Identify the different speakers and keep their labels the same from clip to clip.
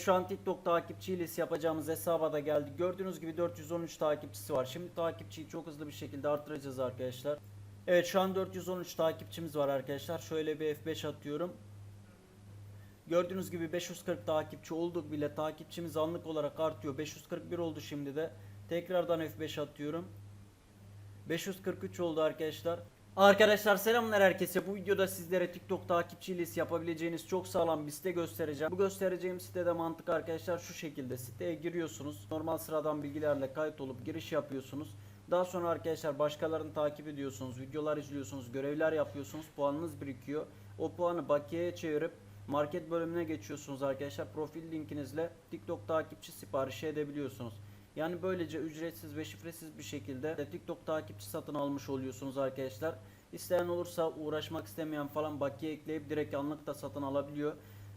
Speaker 1: Şu an TikTok takipçi ilesi yapacağımız hesaba da geldik. Gördüğünüz gibi 413 takipçisi var. Şimdi takipçiyi çok hızlı bir şekilde arttıracağız arkadaşlar. Evet şu an 413 takipçimiz var arkadaşlar. Şöyle bir F5 atıyorum. Gördüğünüz gibi 540 takipçi olduk bile. Takipçimiz anlık olarak artıyor. 541 oldu şimdi de. Tekrardan F5 atıyorum. 543 oldu arkadaşlar. Arkadaşlar selamlar herkese. Bu videoda sizlere TikTok takipçi listesi yapabileceğiniz çok sağlam bir site göstereceğim. Bu göstereceğim sitede mantık arkadaşlar şu şekilde. Siteye giriyorsunuz. Normal sıradan bilgilerle kayıt olup giriş yapıyorsunuz. Daha sonra arkadaşlar başkalarını takip ediyorsunuz. Videolar izliyorsunuz. Görevler yapıyorsunuz. Puanınız birikiyor. O puanı bakiyeye çevirip market bölümüne geçiyorsunuz arkadaşlar. Profil linkinizle TikTok takipçi siparişi edebiliyorsunuz. Yani böylece ücretsiz ve şifresiz bir şekilde de TikTok takipçi satın almış oluyorsunuz arkadaşlar. İsteyen olursa uğraşmak istemeyen falan bakiye ekleyip direkt anlık da satın alabiliyor.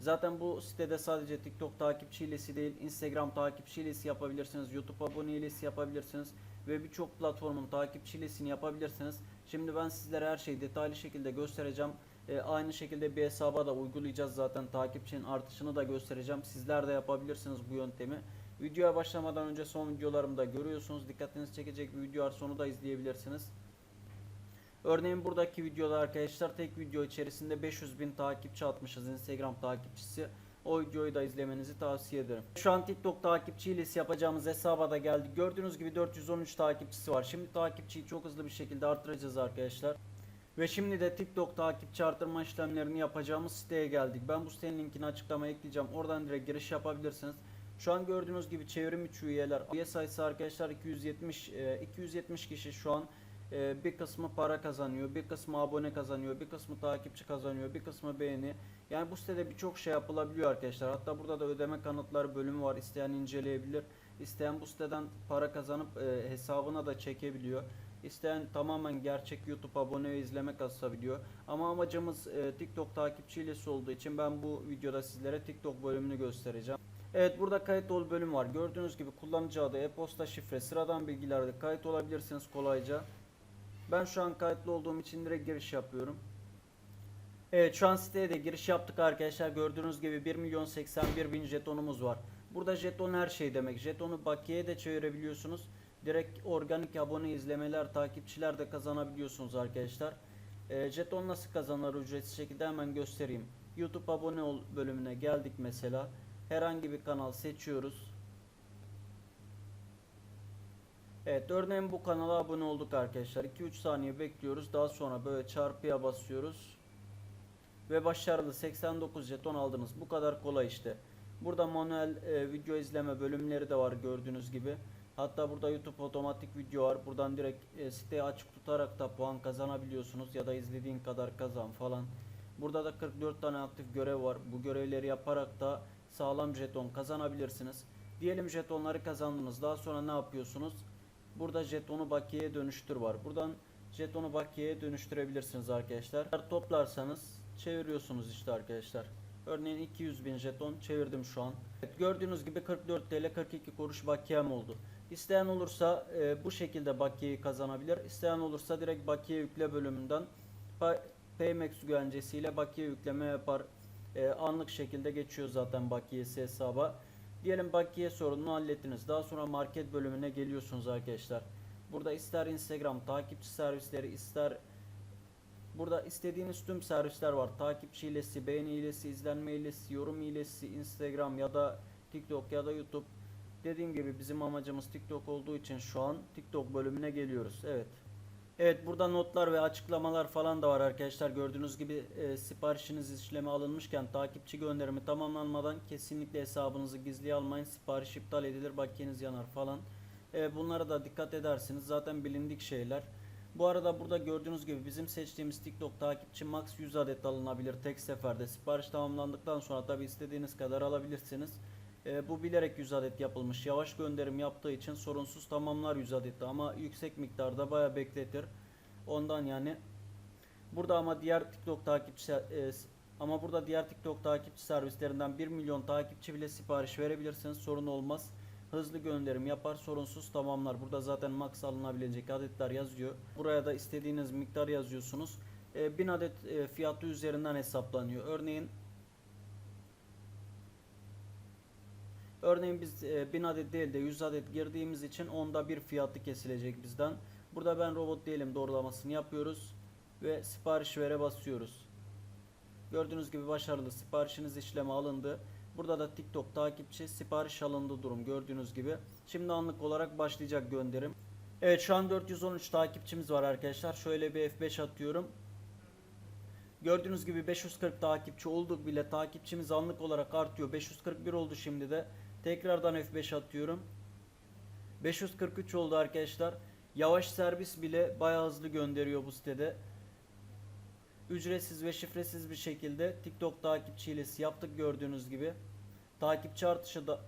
Speaker 1: Zaten bu sitede sadece TikTok takipçi hilesi değil, Instagram takipçi hilesi yapabilirsiniz, YouTube abone hilesi yapabilirsiniz ve birçok platformun takipçi hilesini yapabilirsiniz. Şimdi ben sizlere her şeyi detaylı şekilde göstereceğim. Ee, aynı şekilde bir hesaba da uygulayacağız zaten takipçinin artışını da göstereceğim. Sizler de yapabilirsiniz bu yöntemi. Videoya başlamadan önce son videolarımda görüyorsunuz. Dikkatinizi çekecek bir video var. Sonu da izleyebilirsiniz. Örneğin buradaki videoda arkadaşlar tek video içerisinde 500 bin takipçi atmışız Instagram takipçisi. O videoyu da izlemenizi tavsiye ederim. Şu an TikTok takipçi hilesi yapacağımız hesaba da geldik. Gördüğünüz gibi 413 takipçisi var. Şimdi takipçiyi çok hızlı bir şekilde arttıracağız arkadaşlar. Ve şimdi de TikTok takipçi artırma işlemlerini yapacağımız siteye geldik. Ben bu sitenin linkini açıklamaya ekleyeceğim. Oradan direkt giriş yapabilirsiniz. Şu an gördüğünüz gibi çevrim içi üyeler. Üye sayısı arkadaşlar 270 e, 270 kişi şu an e, bir kısmı para kazanıyor, bir kısmı abone kazanıyor, bir kısmı takipçi kazanıyor, bir kısmı beğeni. Yani bu sitede birçok şey yapılabiliyor arkadaşlar. Hatta burada da ödeme kanıtları bölümü var. İsteyen inceleyebilir. İsteyen bu siteden para kazanıp e, hesabına da çekebiliyor. İsteyen tamamen gerçek YouTube abone ve izleme kasabiliyor. Ama amacımız e, TikTok takipçi ilesi olduğu için ben bu videoda sizlere TikTok bölümünü göstereceğim. Evet burada kayıt ol bölümü var. Gördüğünüz gibi kullanıcı adı, e-posta, şifre, sıradan bilgilerde kayıt olabilirsiniz kolayca. Ben şu an kayıtlı olduğum için direkt giriş yapıyorum. Evet şu an siteye de giriş yaptık arkadaşlar. Gördüğünüz gibi 1 milyon 81 bin jetonumuz var. Burada jeton her şey demek. Jetonu bakiye de çevirebiliyorsunuz. Direkt organik abone izlemeler, takipçiler de kazanabiliyorsunuz arkadaşlar. Ee, jeton nasıl kazanılır ücretsiz şekilde hemen göstereyim. YouTube abone ol bölümüne geldik mesela. Herhangi bir kanal seçiyoruz. Evet örneğin bu kanala abone olduk arkadaşlar. 2-3 saniye bekliyoruz. Daha sonra böyle çarpıya basıyoruz. Ve başarılı 89 jeton aldınız. Bu kadar kolay işte. Burada manuel e, video izleme bölümleri de var gördüğünüz gibi. Hatta burada YouTube otomatik video var. Buradan direkt e, siteyi açık tutarak da puan kazanabiliyorsunuz ya da izlediğin kadar kazan falan. Burada da 44 tane aktif görev var. Bu görevleri yaparak da sağlam jeton kazanabilirsiniz. Diyelim jetonları kazandınız. Daha sonra ne yapıyorsunuz? Burada jetonu bakiyeye dönüştür var. Buradan jetonu bakiyeye dönüştürebilirsiniz arkadaşlar. Toplarsanız çeviriyorsunuz işte arkadaşlar. Örneğin 200 bin jeton çevirdim şu an. Evet, gördüğünüz gibi 44 TL 42 kuruş bakiyem oldu. İsteyen olursa e, bu şekilde bakiyeyi kazanabilir. İsteyen olursa direkt bakiye yükle bölümünden pa- Paymax güvencesiyle bakiye yükleme yapar. E, anlık şekilde geçiyor zaten bakiyesi hesaba. Diyelim bakiye sorununu hallettiniz. Daha sonra market bölümüne geliyorsunuz arkadaşlar. Burada ister Instagram takipçi servisleri ister Burada istediğiniz tüm servisler var. Takipçi hilesi, beğeni hilesi, izlenme hilesi, yorum hilesi, Instagram ya da TikTok ya da YouTube. Dediğim gibi bizim amacımız TikTok olduğu için şu an TikTok bölümüne geliyoruz. Evet. Evet burada notlar ve açıklamalar falan da var arkadaşlar. Gördüğünüz gibi e, siparişiniz işleme alınmışken takipçi gönderimi tamamlanmadan kesinlikle hesabınızı gizliye almayın. Sipariş iptal edilir, bakiyeniz yanar falan. E, bunlara da dikkat edersiniz. Zaten bilindik şeyler. Bu arada burada gördüğünüz gibi bizim seçtiğimiz TikTok takipçi max 100 adet alınabilir tek seferde. Sipariş tamamlandıktan sonra tabi istediğiniz kadar alabilirsiniz. E, bu bilerek 100 adet yapılmış. Yavaş gönderim yaptığı için sorunsuz tamamlar 100 adeti ama yüksek miktarda baya bekletir. Ondan yani burada ama diğer TikTok takipçi e, ama burada diğer TikTok takipçi servislerinden 1 milyon takipçi bile sipariş verebilirsiniz. Sorun olmaz. Hızlı gönderim yapar sorunsuz tamamlar. Burada zaten max alınabilecek adetler yazıyor. Buraya da istediğiniz miktar yazıyorsunuz. E, 1000 adet e, fiyatı üzerinden hesaplanıyor. Örneğin Örneğin biz e, 1000 adet değil de 100 adet girdiğimiz için onda bir fiyatı kesilecek bizden. Burada ben robot değilim doğrulamasını yapıyoruz ve sipariş vere basıyoruz. Gördüğünüz gibi başarılı siparişiniz işleme alındı. Burada da TikTok takipçi sipariş alındı durum gördüğünüz gibi. Şimdi anlık olarak başlayacak gönderim. Evet şu an 413 takipçimiz var arkadaşlar. Şöyle bir F5 atıyorum. Gördüğünüz gibi 540 takipçi olduk bile takipçimiz anlık olarak artıyor. 541 oldu şimdi de. Tekrardan F5 atıyorum. 543 oldu arkadaşlar. Yavaş servis bile bayağı hızlı gönderiyor bu sitede. Ücretsiz ve şifresiz bir şekilde TikTok takipçi yaptık gördüğünüz gibi. Takipçi artışı da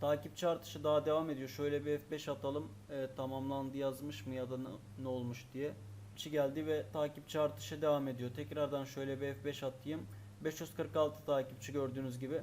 Speaker 1: takipçi artışı daha devam ediyor. Şöyle bir F5 atalım. Evet, tamamlandı yazmış mı ya da ne, ne olmuş diye. Takipçi geldi ve takipçi artışı devam ediyor. Tekrardan şöyle bir F5 atayım. 546 takipçi gördüğünüz gibi.